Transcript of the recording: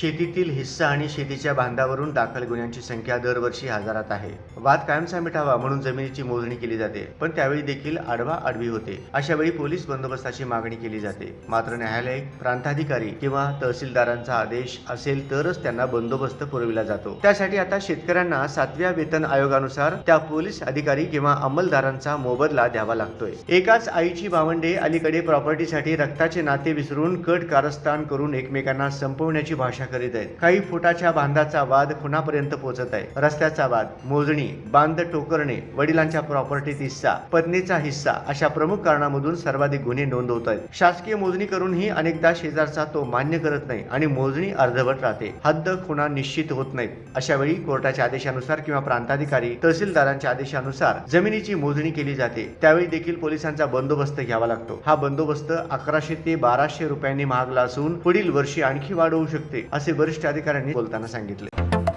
शेतीतील हिस्सा आणि शेतीच्या बांधावरून दाखल गुन्ह्यांची संख्या दरवर्षी हजारात आहे. वाद कायमचा मिटावा म्हणून जमिनीची मोजणी केली जाते पण त्यावेळी देखील आडवा आडवी होते. अशा वेळी पोलीस बंदोबस्ताची मागणी केली जाते. मात्र न्यायालय प्रांताधिकारी किंवा तहसीलदारांचा आदेश असेल तरच त्यांना बंदोबस्त पुरविला जातो. त्यासाठी आता शेतकऱ्यांना सातव्या वेतन आयोगानुसार त्या पोलीस अधिकारी किंवा अंमलदारांचा मोबदला द्यावा लागतोय. एकाच आईची भावंडे अलीकडे प्रॉपर्टीसाठी रक्ताचे नाते विसरून कट कारस्थान करून एकमेकांना संपवण्याची भाषा करीत आहेत. काही फुटाच्या बांधाचा वाद खुनापर्यंत पोहोचत आहे? रस्त्याचा वाद मोजणी बांध टोकरणे वडिलांच्या प्रॉपर्टीत हिस्सा पत्नीचा हिस्सा अशा प्रमुख कारणामधून सर्वाधिक गुन्हे नोंद होत आहेत. शासकीय मोजणी करूनही अनेकदा शेजारचा तो मान्य करत नाही आणि मोजणी अर्धवट राहते. हद्द खुणा निश्चित होत नाहीत. अशा वेळी कोर्टाच्या आदेशानुसार किंवा प्रांताधिकारी तहसीलदारांच्या आदेशानुसार जमिनीची मोजणी केली जाते. त्यावेळी देखील पोलिसांचा बंदोबस्त घ्यावा लागतो. हा बंदोबस्त अकराशे ते बाराशे रुपयांनी महागला असून पुढील वर्षी आणखी वाढ होऊ शकते असे वरिष्ठ अधिकाऱ्यांनी बोलताना सांगितले.